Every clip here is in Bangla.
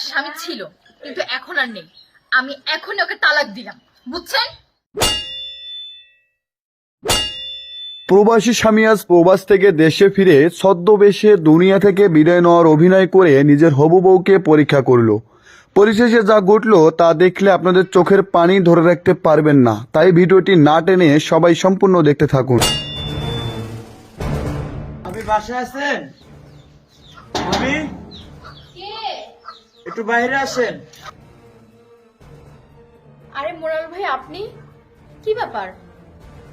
আমার স্বামী ছিল কিন্তু এখন আর নেই। আমি এখনই ওকে তালাক দিলাম বুঝছেন? প্রবাসী স্বামী আজ প্রবাস থেকে দেশে ফিরে ছদ্মবেশে দুনিয়া থেকে বিদায় নেওয়ার অভিনয় করে নিজের হবু বউকে পরীক্ষা করল। পরিশেষে যা ঘটলো তা দেখলে আপনাদের চোখের পানি ধরে রাখতে পারবেন না। তাই ভিডিওটি না টেনে সবাই সম্পূর্ণ দেখতে থাকুন। আপনি বাসায় আছেন? আমি একটু বাইরে আসেন। আরে মোরাল ভাই আপনি? কি ব্যাপার?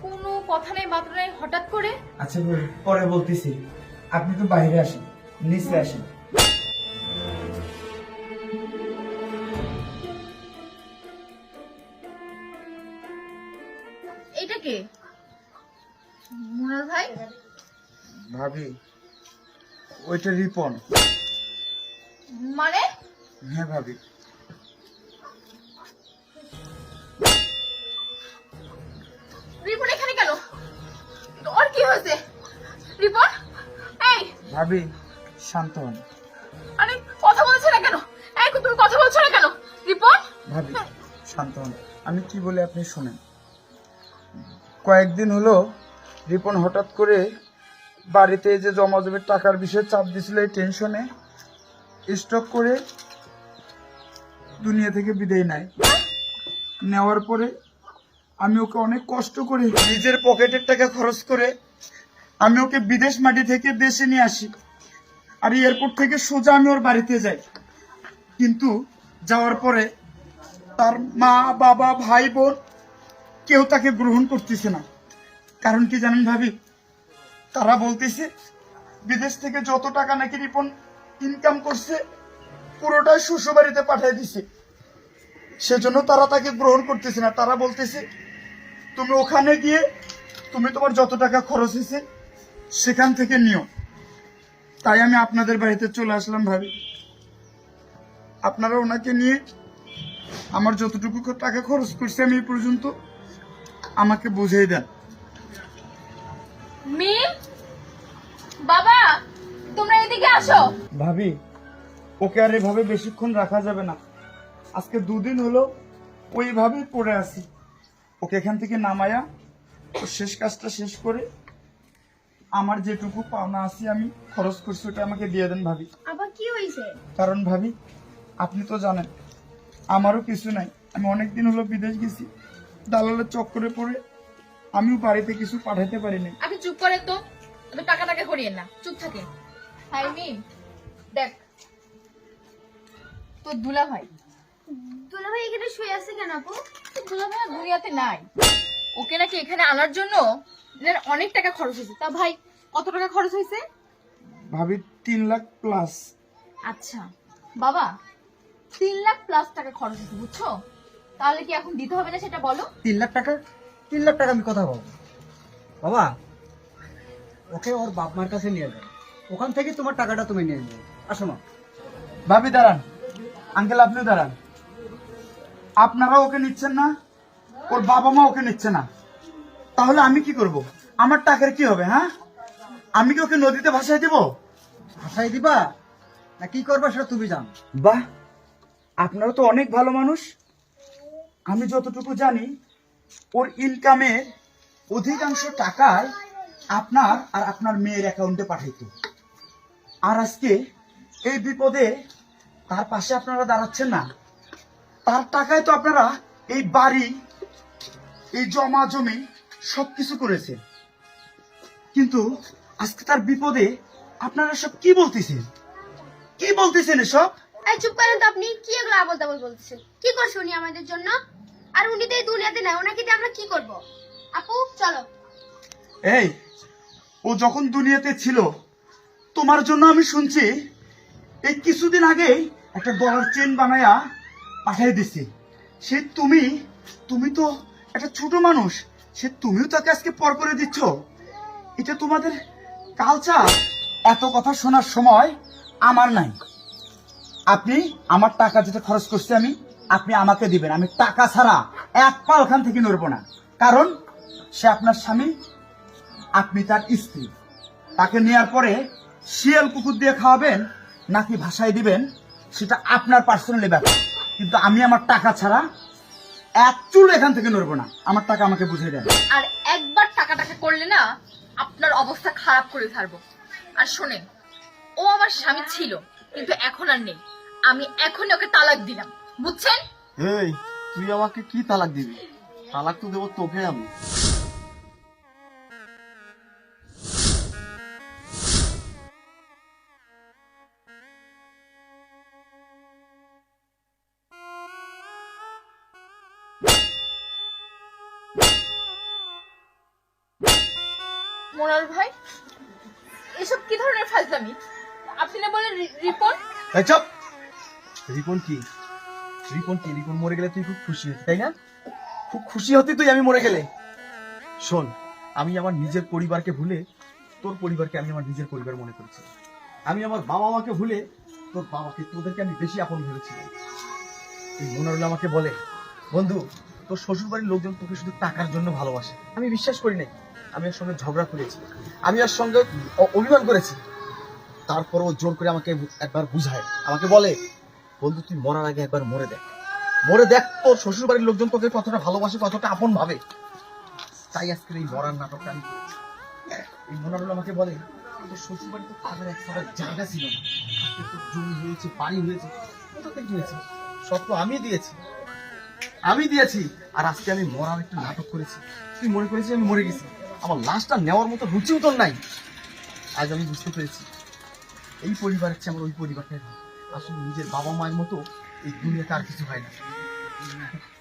কোনো কথা নেই বার্তা নেই হঠাৎ করে? আচ্ছা পরে বলতেছি। আপনি তো বাইরে আসেন নিচে আসেন। এটা কে? মোরাল ভাই? ভাবি ওইটা রিপন। মানে? হ্যাঁ ভাবি। রিপন এখানে কেন? ওর কি হয়েছে? রিপন এই। ভাবি শান্ত হন। আরে কথা বলছো না কেন? এই তুমি কথা বলছো না কেন? রিপন? ভাবি শান্ত হন। আমি কি বলে আপনি শুনেন। কয়েকদিন হলো রিপন হঠাৎ করে বাড়িতে যে জমা জমির টাকার বিষয়ে চাপ দিছিল এই টেনশনে স্টক করে দুনিয়া থেকে বিদায় নেয়। নেওয়ার পরে আমি ওকে অনেক কষ্ট করে নিজের পকেটের টাকা খরচ করে আমি ওকে বিদেশ মাটি থেকে দেশে নিয়ে আসি আর এয়ারপোর্ট থেকে সোজা আমি ওর বাড়িতে যাই। কিন্তু যাওয়ার পরে তার মা, বাবা, ভাই, বোন কেউ তাকে গ্রহণ করতেছে না। কারণ কি জানেন ভাবি? তারা বলতেছে, বিদেশ থেকে যত টাকা নাকি রিপন ইনকাম করছে পুরোটাই শ্বশুরবাড়িতে পাঠিয়ে দিছে। সেজন্য তারা তাকে গ্রহণ করতেছে না। তারা বলতেছে তুমি ওখানে গিয়ে তুমি তোমার যত টাকা খরচ হয়েছে সেখান থেকে নিও। তাই আমি আপনাদের বাড়িতে চলে আসলাম ভাবি। আপনারা ওনাকে নিয়ে আমার যতটুকু টাকা খরচ করছি আমি এই পর্যন্ত আমাকে বুঝিয়ে দেন। মিম বাবা তোমরা এদিকে আসো। ভাবি ওকে আর এভাবে বেশিক্ষণ রাখা যাবে না। আজকে দুদিন হলো ওইভাবেই পড়ে আছি। ওকে এখান থেকে নামায়া শেষ কাজটা শেষ করে আমার যেটুকু পাওনা আছি আমি খরচ করছি ওটা আমাকে দিয়ে দেন ভাবি। আবার কি হয়েছে কারণ ভাবি আপনি তো জানেন আমারও কিছু নাই। আমি অনেক দিন হলো বিদেশ গেছি দালালের চক্করে পড়ে আমিও বাড়িতে কিছু পাঠাতে পারিনি। আপনি চুপ করে তো তবে টাকা টাকা করিয়েন না চুপ থাকে হাই দেখ তো দুলা ভাই দুলা ভাই এখানে শুয়ে আছে কেন আপু? দুলা ভাই দুনিয়াতে নাই। ওকে নাকি এখানে আনার জন্য অনেক টাকা খরচ হয়েছে। তা ভাই কত টাকা খরচ হয়েছে? ভাবি তিন লাখ প্লাস আচ্ছা। বাবা তিন লাখ প্লাস টাকা খরচ হয়েছে বুঝছ? তাহলে কি এখন দিতে হবে না সেটা বলো? তিন লাখ টাকা? তিন লাখ টাকা আমি কথা বলব। বাবা ওকে ওর বাপ মার কাছে নিয়ে যাও। ওখান থেকে তোমার টাকাটা তুমি নিয়ে নেবে আসো মা ভাবি দাঁড়ান। আঙ্কেল আপনি দাঁড়ান। আপনারা ওকে নিচ্ছেন না ওর বাবা মা ওকে নিচ্ছে না। তাহলে আমি কি করব? আমার টাকার কি হবে হ্যাঁ? আমি কি ওকে নদীতে ভাসায় দিব? ভাষাই দিবা? না কি করবা সেটা তুমি জান। বাহ! আপনারা তো অনেক ভালো মানুষ। আমি যতটুকু জানি ওর ইনকামের অধিকাংশ টাকায় আপনার আর আপনার মেয়ের অ্যাকাউন্টে পাঠাইতো। আর আজকে এই বিপদে তার পাশে আপনারা দাঁড়াচ্ছেন না। তার টাকায় তো আপনারা এই বাড়ি এই জমা জমি সবকিছু করেছেন। কিন্তু আজকে তার বিপদে আপনারা সব কি বলতেছেন? কি বলতেছেন এসব? এই চুপ করেন তো আপনি কি এগুলো আবল তাবল বলতেছেন? কি করছে উনি আমাদের জন্য? আর উনি তো এই দুনিয়াতে নাই ওনাকে দিয়ে আমরা কি করব? আপু চলো। এই ও যখন দুনিয়াতে ছিল তোমার জন্য আমি শুনছি এই কিছুদিন আগে একটা ডলার চেন বানায়া পাঠিয়ে দিছি। সে তুমি তুমি তো একটা ছোট মানুষ, সে তুমিও তাকে আজকে পর করে দিচ্ছ। এটা তোমাদের কালচার এত কথা শোনার সময় আমার নাই। আপনি আমার টাকা যেটা খরচ করছি আমি, আপনি আমাকে দিবেন। আমি টাকা ছাড়া এক পা ওখান থেকে নড়বো না। কারণ সে আপনার স্বামী, আপনি তার স্ত্রী। তাকে নেওয়ার পরে শিয়াল কুকুর দিয়ে খাওয়াবেন, নাকি ভাসায় দিবেন? সেটা আপনার পার্সোনালি ব্যাপার। কিন্তু আমি আমার টাকা ছাড়া এক চুল এখান থেকে নড়বো না। আমার টাকা আমাকে বুঝিয়ে দেন। আর একবার টাকা টাকা করলে না আপনার অবস্থা খারাপ করে ছাড়বো। আর শোনেন ও আমার স্বামী ছিল কিন্তু এখন আর নেই। আমি এখনই ওকে তালাক দিলাম। বুঝছেন? এই তুই আমাকে কি তালাক দিবি? তালাক তো দেবো তোকে আমি। মোনাল ভাই, এসব কি ধরনের ফাজলামি? আপনি না বলেন এই চুপ! রিপন কি? রিপন কি? রিপন মরে গেলে তুই খুব খুশি হতি, তাই না? খুব খুশি হতি তুই আমি মরে গেলে। শোন, আমি আমার নিজের পরিবারকে ভুলে, তোর পরিবারকে আমি আমার নিজের পরিবার মনে করেছি। আমি আমার বাবা মাকে ভুলে, তোর বাবাকে, তোদেরকে আমি বেশি আপন ভেবেছিলাম। এই মনোরল আমাকে বলে, বন্ধু, তোর শ্বশুর বাড়ির লোকজন তোকে শুধু টাকার জন্য ভালোবাসে। আমি বিশ্বাস করি নাই। আমি ওর সঙ্গে ঝগড়া করেছি। আমি ওর সঙ্গে অভিমান করেছি। তারপর ও জোর করে আমাকে একবার বুঝায়। আমাকে বলে, বন্ধু, তুই মরার আগে একবার মরে দেখ। মরে দেখ তোর শ্বশুর বাড়ির লোকজন তোকে কতটা ভালোবাসে, কতটা আপন ভাবে। তাই আজকের এই মরার নাটকটা আমি। এই মনারুল আমাকে বলে, তোর শ্বশুর বাড়িতে তাদের এক জায়গা ছিল না। জমি হয়েছে, বাড়ি হয়েছে। কোথা থেকে সব তো আমি দিয়েছি। আমি দিয়েছি। আর আজকে আমি মরার একটা নাটক করেছি। তুই মনে করেছিস আমি মরে গেছি? আমার লাশটা নেওয়ার মতো রুচিও তোর নাই। আজ আমি বুঝতে পেরেছি। এই পরিবারের চেয়ে আমার ওই পরিবারটাই। আসলে নিজের বাবা মায়ের মতো এই দুনিয়াতে আর কিছু হয় না।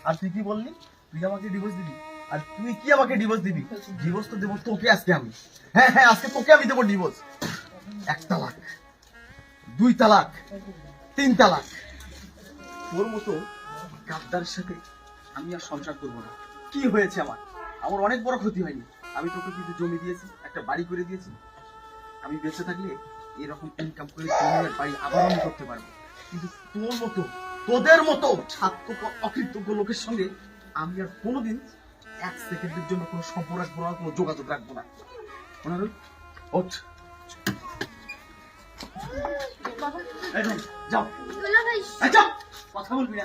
আর তুই কি বললি? তুই আমাকে ডিভোর্স দিবি? আর তুই কি আমাকে ডিভোর্স দিবি? ডিভোর্স তো দেবো তোকে আজকে আমি। হ্যাঁ হ্যাঁ আজকে তোকে আমি দেবো ডিভোর্স এক তালাক, দুই তালাক, তিন তালাক। তোর মতো গাদ্দারের সাথে আমি আর সংসার করব না। কি হয়েছে আমার? আমার অনেক বড় ক্ষতি হয়নি। আমি তোকে কিছু জমি দিয়েছি একটা বাড়ি করে দিয়েছি। আমি বেঁচে থাকলে এরকম ইনকাম করে জমি আর বাড়ি আবার আমি করতে পারব। কিন্তু তোর মতো তোদের মতো ছাত্র অকৃতজ্ঞ লোকের সঙ্গে আমি আর কোনোদিন এক সেকেন্ডের জন্য কোনো সম্পর্ক রাখব না কোনো যোগাযোগ রাখব না। ওনার ওঠ। যাও। কথা বলবি না।